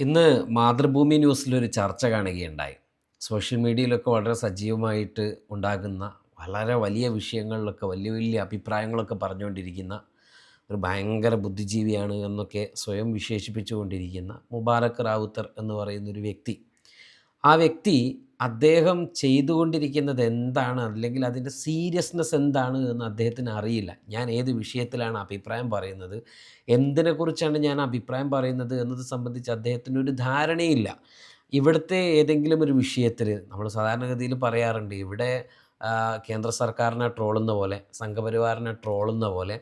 ഇന്ന് മാതൃഭൂമി ന്യൂസിലൊരു ചർച്ച കാണുകയുണ്ടായി. സോഷ്യൽ മീഡിയയിലൊക്കെ വളരെ സജീവമായിട്ട് ഉണ്ടാകുന്ന വളരെ വലിയ വിഷയങ്ങളിലൊക്കെ വലിയ വലിയ അഭിപ്രായങ്ങളൊക്കെ പറഞ്ഞുകൊണ്ടിരിക്കുന്ന ഒരു ഭയങ്കര ബുദ്ധിജീവിയാണ് എന്നൊക്കെ സ്വയം വിശേഷിപ്പിച്ചുകൊണ്ടിരിക്കുന്ന മുബാറക് റാവുത്തർ എന്ന് പറയുന്നൊരു വ്യക്തി ആ വ്യക്തി അദ്ദേഹം ചെയ്തുകൊണ്ടിരിക്കുന്നത് എന്താണ്? അല്ലെങ്കിൽ അതിന്റെ സീരിയസ്നെസ് എന്താണ് എന്ന് അദ്ദേഹത്തിന് അറിയില്ല. ഞാൻ ഏത് വിഷയത്തിലാണ് അഭിപ്രായം പറയുന്നത്? എന്തിനെക്കുറിച്ചാണ് ഞാൻ അഭിപ്രായം പറയുന്നത് എന്നത് സംബന്ധിച്ച് അദ്ദേഹത്തിന് ഒരു ധാരണയില്ല. ഇവിടുത്തെ ഏതെങ്കിലും ഒരു വിഷയത്തിൽ നമ്മൾ സാധാരണഗതിയിൽ പറയാറുണ്ട് ഇവിടെ കേന്ദ്ര സർക്കാരിനെ ട്രോളുന്ന പോലെ സംഘപരിവാറിനെ ട്രോളുന്ന പോലെ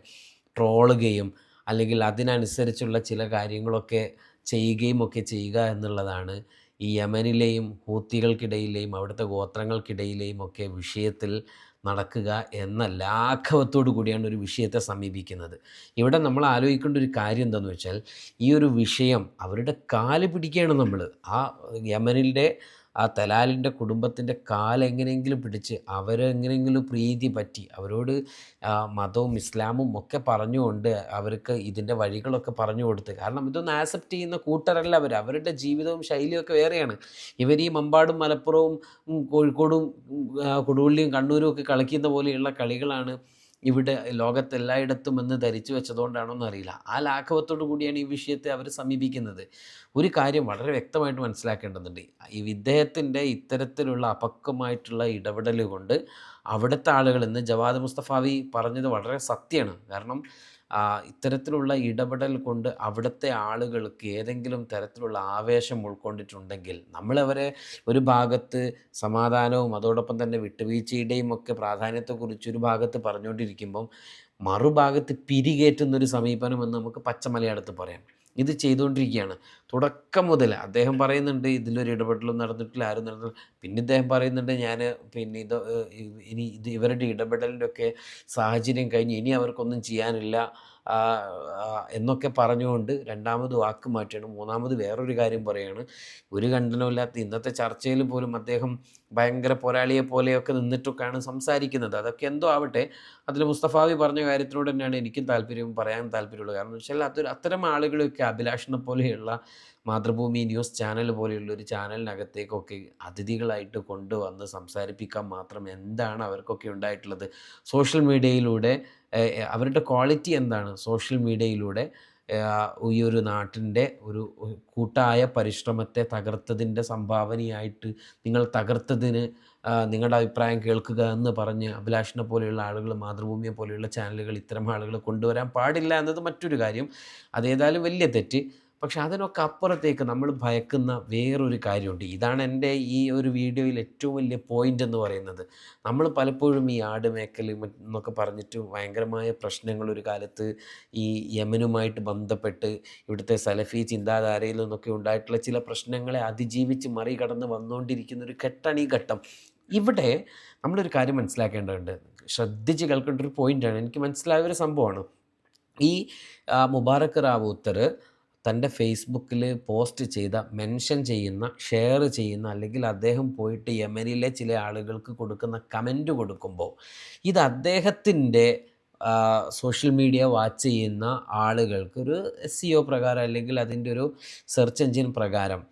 ട്രോളുകയും അല്ലെങ്കിൽ അതിനനുസരിച്ചുള്ള ചില കാര്യങ്ങളൊക്കെ ചെയ്യുകയും ഒക്കെ ചെയ്യുക എന്നുള്ളതാണ് ഈ യമനിലെയും ഹൂത്തികൾക്കിടയിലെയും അവിടുത്തെ ഗോത്രങ്ങൾക്കിടയിലെയും ഒക്കെ വിഷയത്തിൽ നടക്കുക എന്ന ലാഘവത്തോടു കൂടിയാണ് ഒരു വിഷയത്തെ സമീപിക്കുന്നത്. ഇവിടെ നമ്മൾ ആലോചിക്കേണ്ട ഒരു കാര്യം എന്താണെന്ന് വെച്ചാൽ ഈ ഒരു വിഷയം അവരുടെ കാൽ പിടിക്കുകയാണ് നമ്മൾ ആ യമനിലെ ആ തലാലിന്റെ കുടുംബത്തിന്റെ കാലെങ്ങനെയെങ്കിലും പിടിച്ച് അവരെങ്ങനെയെങ്കിലും പ്രീതി പറ്റി അവരോട് മതവും ഇസ്ലാമും ഒക്കെ പറഞ്ഞുകൊണ്ട് അവർക്ക് ഇതിന്റെ വഴികളൊക്കെ പറഞ്ഞു കൊടുത്ത്. കാരണം ഇതൊന്നും ആക്സെപ്റ്റ് ചെയ്യുന്ന കൂട്ടരല്ല അവർ അവരുടെ ജീവിതവും ശൈലിയൊക്കെ വേറെയാണ്. ഇവർ ഈ മമ്പാടും മലപ്പുറവും കോഴിക്കോടും കൊടുവള്ളിയും കണ്ണൂരും ഒക്കെ കളിക്കുന്ന പോലെയുള്ള കളികളാണ്. ഇവിടെ ലോകത്തെല്ലായിടത്തും എന്ന് ധരിച്ചു വെച്ചതുകൊണ്ടാണോന്ന് അറിയില്ല. ആ ലാഘവത്തോടു കൂടിയാണ് ഈ വിഷയത്തെ അവർ സമീപിക്കുന്നത്. ഒരു കാര്യം വളരെ വ്യക്തമായിട്ട് മനസ്സിലാക്കേണ്ടതുണ്ട്. ഈ ഇദ്ദേഹത്തിന്റെ ഇത്തരത്തിലുള്ള അപക്വമായിട്ടുള്ള ഇടപെടൽ കൊണ്ട് അവിടുത്തെ ആളുകൾ ഇന്ന് ജവാദ് മുസ്തഫാവി പറഞ്ഞത് വളരെ സത്യമാണ്. കാരണം ഇത്തരത്തിലുള്ള ഇടപെടൽ കൊണ്ട് അവിടുത്തെ ആളുകൾക്ക് ഏതെങ്കിലും തരത്തിലുള്ള ആവേശം ഉൾക്കൊണ്ടിട്ടുണ്ടെങ്കിൽ നമ്മളവരെ ഒരു ഭാഗത്ത് സമാധാനവും അതോടൊപ്പം തന്നെ വിട്ടുവീഴ്ചയുടെയും ഒക്കെ പ്രാധാന്യത്തെക്കുറിച്ച് ഒരു ഭാഗത്ത് പറഞ്ഞുകൊണ്ടിരിക്കുമ്പം മറുഭാഗത്ത് പിരികേറ്റുന്നൊരു സമീപനം എന്ന് നമുക്ക് പച്ച മലയാളത്തിൽ പറയാം. ഇത് ചെയ്തുകൊണ്ടിരിക്കുകയാണ്. തുടക്കം മുതൽ അദ്ദേഹം പറയുന്നുണ്ട് ഇതിലൊരു ഇടപെടലും നടന്നിട്ടില്ല ആരും നടന്നില്ല പിന്നെ ഇദ്ദേഹം പറയുന്നുണ്ട് ഞാൻ പിന്നെ ഇത് ഇനി ഇത് ഇവരുടെ ഇടപെടലിന്റെയൊക്കെ സാഹചര്യം കഴിഞ്ഞ് ഇനി അവർക്കൊന്നും ചെയ്യാനില്ല. എന്നൊക്കെ പറഞ്ഞുകൊണ്ട് രണ്ടാമത് വാക്ക് മാറ്റുകയാണ്. മൂന്നാമത് വേറൊരു കാര്യം പറയുകയാണ്. ഒരു ഖണ്ഡനമില്ലാത്ത ഇന്നത്തെ ചർച്ചയിൽ പോലും അദ്ദേഹം ഭയങ്കര പോരാളിയെ പോലെയൊക്കെ നിന്നിട്ടൊക്കെയാണ് സംസാരിക്കുന്നത്. അതൊക്കെ എന്തോ ആവട്ടെ. അതിൽ മുസ്തഫാവി പറഞ്ഞ കാര്യത്തിനോട് തന്നെയാണ് എനിക്കും താല്പര്യം പറയാൻ താല്പര്യമുള്ളത് കാരണം വെച്ചാൽ അതൊരു അത്തരം ആളുകളൊക്കെ അഭിലാഷിനെ പോലെയുള്ള മാതൃഭൂമി ന്യൂസ് ചാനൽ പോലെയുള്ള ഒരു ചാനലിനകത്തേക്കൊക്കെ അതിഥികളായിട്ട് കൊണ്ടുവന്ന് സംസാരിപ്പിക്കാൻ മാത്രം എന്താണ് അവർക്കൊക്കെ ഉണ്ടായിട്ടുള്ളത്? സോഷ്യൽ മീഡിയയിലൂടെ അവരുടെ ക്വാളിറ്റി എന്താണ് സോഷ്യൽ മീഡിയയിലൂടെ? ഈ ഒരു നാട്ടിന്റെ ഒരു കൂട്ടായ പരിശ്രമത്തെ തകർത്തതിന്റെ സംഭാവനയായിട്ട് നിങ്ങൾ തകർത്തതിന് നിങ്ങളുടെ അഭിപ്രായം കേൾക്കുക എന്ന് പറഞ്ഞ് അഭിലാഷിനെ പോലെയുള്ള ആളുകൾ മാതൃഭൂമിയെ പോലെയുള്ള ചാനലുകൾ ഇത്തരം ആളുകൾ കൊണ്ടുവരാൻ പാടില്ല എന്നത് മറ്റൊരു കാര്യം. അതേതായാലും വലിയ തെറ്റ്. പക്ഷെ അതിനൊക്കെ അപ്പുറത്തേക്ക് നമ്മൾ ഭയക്കുന്ന വേറൊരു കാര്യമുണ്ട്. ഇതാണ് എന്റെ ഈ ഒരു വീഡിയോയിൽ ഏറ്റവും വലിയ പോയിന്റ് എന്ന് പറയുന്നത്. നമ്മൾ പലപ്പോഴും ഈ ആട് മേക്കൽ എന്നൊക്കെ പറഞ്ഞിട്ട് ഭയങ്കരമായ പ്രശ്നങ്ങൾ ഒരു കാലത്ത് ഈ യമനുമായിട്ട് ബന്ധപ്പെട്ട് ഇവിടുത്തെ സലഫി ചിന്താധാരയിൽ നിന്നൊക്കെ ഉണ്ടായിട്ടുള്ള ചില പ്രശ്നങ്ങളെ അതിജീവിച്ച് മറികടന്ന് വന്നുകൊണ്ടിരിക്കുന്ന ഒരു ഘട്ടമാണ് ഈ ഘട്ടം. ഇവിടെ നമ്മളൊരു കാര്യം മനസ്സിലാക്കേണ്ടതുണ്ട്. ശ്രദ്ധിച്ച് കേൾക്കേണ്ട ഒരു പോയിന്റാണ് എനിക്ക് മനസ്സിലായ ഒരു സംഭവമാണ്. ഈ മുബാറക് റാവൂത്തർ തന്റെ ഫേസ്ബുക്കിൽ പോസ്റ്റ് ചെയ്ത മെൻഷൻ ചെയ്യുന്ന ഷെയർ ചെയ്യുന്ന അല്ലെങ്കിൽ അദ്ദേഹം പോയിട്ട് യമനിലെ ചില ആളുകൾക്ക് കൊടുക്കുന്ന കമന്റ് കൊടുക്കുമ്പോൾ ഇത് അദ്ദേഹത്തിന്റെ സോഷ്യൽ മീഡിയ വാച്ച് ചെയ്യുന്ന ആളുകൾക്ക് ഒരു എസ് സി ഒ പ്രകാരം അല്ലെങ്കിൽ അതിന്റെ ഒരു സെർച്ച് എഞ്ചിൻ പ്രകാരം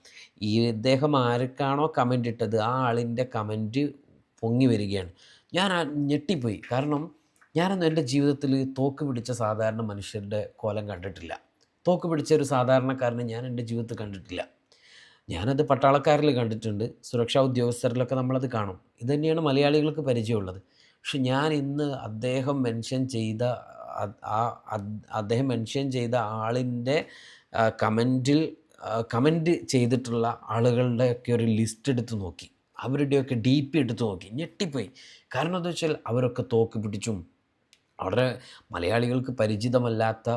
ഈ ഇദ്ദേഹം ആർക്കാണോ കമന്റ് ഇട്ടത് ആ ആളിന്റെ കമന്റ് പൊങ്ങി വരികയാണ്. ഞാൻ ഞെട്ടിപ്പോയി. കാരണം ഞാനൊന്നും എന്റെ ജീവിതത്തിൽ തോക്ക് പിടിച്ച സാധാരണ മനുഷ്യരുടെ കോലം കണ്ടിട്ടില്ല. തോക്ക് പിടിച്ച ഒരു സാധാരണക്കാരനെ ഞാൻ എന്റെ ജീവിതത്തിൽ കണ്ടിട്ടില്ല. ഞാനത് പട്ടാളക്കാരിൽ കണ്ടിട്ടുണ്ട്. സുരക്ഷാ ഉദ്യോഗസ്ഥരിലൊക്കെ നമ്മളത് കാണും. ഇത് തന്നെയാണ് മലയാളികൾക്ക് പരിചയമുള്ളത്. പക്ഷെ ഞാൻ ഇന്ന് അദ്ദേഹം മെൻഷൻ ചെയ്ത ആ അദ്ദേഹം മെൻഷൻ ചെയ്ത ആളിന്റെ കമന്റിൽ കമന്റ് ചെയ്തിട്ടുള്ള ആളുകളുടെയൊക്കെ ഒരു ലിസ്റ്റ് എടുത്ത് നോക്കി. അവരുടെയൊക്കെ ഡി പി എടുത്ത് നോക്കി. ഞെട്ടിപ്പോയി. കാരണം എന്താ വെച്ചാൽ അവരൊക്കെ തോക്ക് പിടിച്ചും വളരെ മലയാളികൾക്ക് പരിചിതമല്ലാത്ത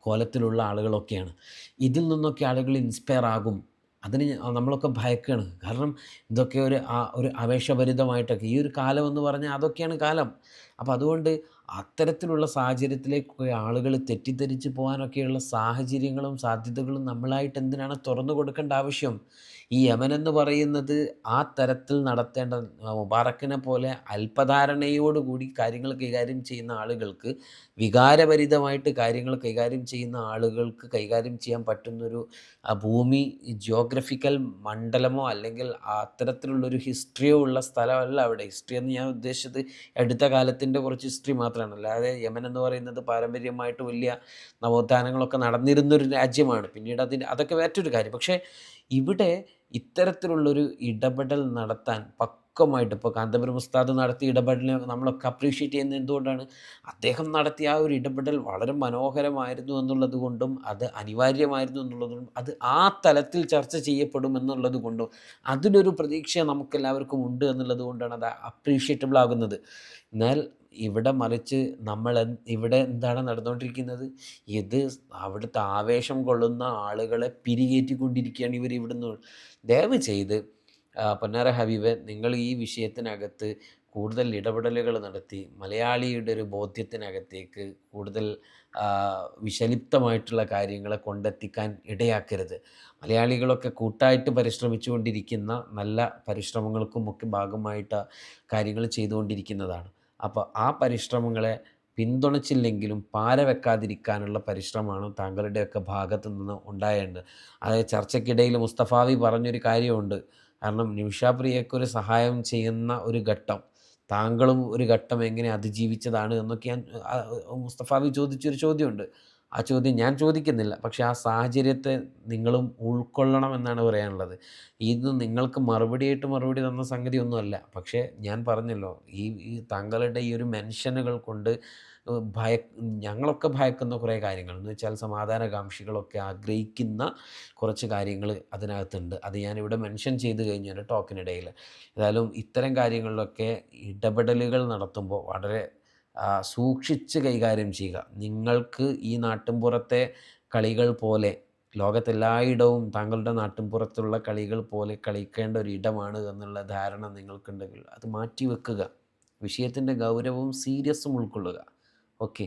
കോലത്തിലുള്ള ആളുകളൊക്കെയാണ്. ഇതിൽ നിന്നൊക്കെ ആളുകൾ ഇൻസ്പയർ ആകും. അതിന് നമ്മളൊക്കെ ഭയക്കുകയാണ് കാരണം ഇതൊക്കെ ഒരു ഒരു ആവേശഭരിതമായിട്ടൊക്കെ ഈ ഒരു കാലം എന്ന് പറഞ്ഞാൽ അതൊക്കെയാണ് കാലം. അപ്പോൾ അതുകൊണ്ട് അത്തരത്തിലുള്ള സാഹചര്യത്തിലേക്ക് ആളുകൾ തെറ്റിദ്ധരിച്ച് പോകാനൊക്കെയുള്ള സാഹചര്യങ്ങളും സാധ്യതകളും നമ്മളായിട്ട് എന്തിനാണ് തുറന്നു കൊടുക്കേണ്ട ആവശ്യം? ഈ യമൻ എന്ന് പറയുന്നത് ആ തരത്തിൽ നടത്തേണ്ട മുബാറക്കിനെ പോലെ അല്പധാരണയോടുകൂടി കാര്യങ്ങൾ കൈകാര്യം ചെയ്യുന്ന ആളുകൾക്ക് വികാരഭരിതമായിട്ട് കാര്യങ്ങൾ കൈകാര്യം ചെയ്യുന്ന ആളുകൾക്ക് കൈകാര്യം ചെയ്യാൻ പറ്റുന്നൊരു ഭൂമി ജിയോഗ്രഫിക്കൽ മണ്ഡലമോ അല്ലെങ്കിൽ അത്തരത്തിലുള്ളൊരു ഹിസ്റ്ററിയോ ഉള്ള സ്ഥലമല്ല അവിടെ. ഹിസ്റ്ററി എന്ന് ഞാൻ ഉദ്ദേശിച്ചത് അടുത്ത കാലത്തിന്റെ കുറച്ച് ഹിസ്റ്ററി മാത്രമാണ്. അല്ലാതെ യമൻ എന്ന് പറയുന്നത് പാരമ്പര്യമായിട്ട് വലിയ നവോത്ഥാനങ്ങളൊക്കെ നടന്നിരുന്നൊരു രാജ്യമാണ്. പിന്നീട് അതിന് അതൊക്കെ വേറൊരു കാര്യം. പക്ഷേ ഇവിടെ ഇത്തരത്തിലുള്ളൊരു ഇടപെടൽ നടത്താൻ പക്കമായിട്ട് ഇപ്പോൾ കാന്തപുരം ഉസ്താദ് നടത്തിയ ഇടപെടലിനെ നമ്മളൊക്കെ അപ്രീഷിയേറ്റ് ചെയ്യുന്നത് എന്തുകൊണ്ടാണ്? അദ്ദേഹം നടത്തിയ ആ ഒരു ഇടപെടൽ വളരെ മനോഹരമായിരുന്നു എന്നുള്ളത് കൊണ്ടും അത് അനിവാര്യമായിരുന്നു എന്നുള്ളതുകൊണ്ടും അത് ആ തലത്തിൽ ചർച്ച ചെയ്യപ്പെടും എന്നുള്ളത് കൊണ്ടും അതിനൊരു പ്രതീക്ഷ നമുക്കെല്ലാവർക്കും ഉണ്ട് എന്നുള്ളത് കൊണ്ടാണ് അത് അപ്രീഷിയേറ്റബിൾ ആകുന്നത്. എന്നാൽ ഇവിടെ മറിച്ച് നമ്മൾ ഇവിടെ എന്താണ് നടന്നുകൊണ്ടിരിക്കുന്നത്? ഇത് അവിടുത്തെ ആവേശം കൊള്ളുന്ന ആളുകളെ പിരികേറ്റിക്കൊണ്ടിരിക്കുകയാണ് ഇവർ ഇവിടുന്ന്. ദയവ് ചെയ്ത് പൊന്നാര ഹബീബ് നിങ്ങൾ ഈ വിഷയത്തിനകത്ത് കൂടുതൽ ഇടപെടലുകൾ നടത്തി മലയാളിയുടെ ഒരു ബോധ്യത്തിനകത്തേക്ക് കൂടുതൽ വിഷലിപ്തമായിട്ടുള്ള കാര്യങ്ങളെ കൊണ്ടെത്തിക്കാൻ ഇടയാക്കരുത്. മലയാളികളൊക്കെ കൂട്ടായിട്ട് പരിശ്രമിച്ചു കൊണ്ടിരിക്കുന്ന നല്ല പരിശ്രമങ്ങൾക്കും ഒക്കെ ഭാഗമായിട്ട് കാര്യങ്ങൾ ചെയ്തുകൊണ്ടിരിക്കുന്നതാണ്. അപ്പോൾ ആ പരിശ്രമങ്ങളെ പിന്തുണച്ചില്ലെങ്കിലും പാര വെക്കാതിരിക്കാനുള്ള പരിശ്രമമാണ് താങ്കളുടെയൊക്കെ ഭാഗത്തു നിന്ന് ഉണ്ടായേണ്ടത്. അതായത് ചർച്ചയ്ക്കിടയിൽ മുസ്തഫാവി പറഞ്ഞൊരു കാര്യമുണ്ട്. കാരണം നിമിഷാപ്രിയക്കൊരു സഹായം ചെയ്യുന്ന ഒരു ഘട്ടം താങ്കളും ഒരു ഘട്ടം എങ്ങനെ അതിജീവിച്ചതാണ് എന്നൊക്കെ ഞാൻ മുസ്തഫാവി ചോദിച്ചൊരു ചോദ്യമുണ്ട്. ആ ചോദ്യം ഞാൻ ചോദിക്കുന്നില്ല. പക്ഷെ ആ സാഹചര്യത്തെ നിങ്ങളും ഉൾക്കൊള്ളണം എന്നാണ് പറയാനുള്ളത്. ഇത് നിങ്ങൾക്ക് മറുപടിയായിട്ട് മറുപടി തന്ന സംഗതി ഒന്നുമല്ല പക്ഷേ ഞാൻ പറഞ്ഞല്ലോ ഈ ഈ താങ്കളുടെ ഈ ഒരു മെൻഷനുകൾ കൊണ്ട് ഭയ ഞങ്ങളൊക്കെ ഭയക്കുന്ന കുറേ കാര്യങ്ങൾ. എന്ന് വെച്ചാൽ സമാധാനകാംക്ഷികളൊക്കെ ആഗ്രഹിക്കുന്ന കുറച്ച് കാര്യങ്ങൾ അതിനകത്തുണ്ട്. അത് ഞാനിവിടെ മെൻഷൻ ചെയ്ത് കഴിഞ്ഞു എന്റെ ടോക്കിനിടയിൽ. ഏതായാലും ഇത്തരം കാര്യങ്ങളിലൊക്കെ ഇടപെടലുകൾ നടത്തുമ്പോൾ വളരെ സൂക്ഷിച്ച് കൈകാര്യം ചെയ്യുക. നിങ്ങൾക്ക് ഈ നാട്ടിൻപുറത്തെ കളികൾ പോലെ ലോകത്തെല്ലായിടവും താങ്കളുടെ നാട്ടിൻപുറത്തുള്ള കളികൾ പോലെ കളിക്കേണ്ട ഒരു ഇടമാണ് എന്നുള്ള ധാരണ നിങ്ങൾക്കുണ്ടെങ്കിൽ അത് മാറ്റിവെക്കുക. വിഷയത്തിന്റെ ഗൗരവവും സീരിയസും ഉൾക്കൊള്ളുക. ഓക്കെ.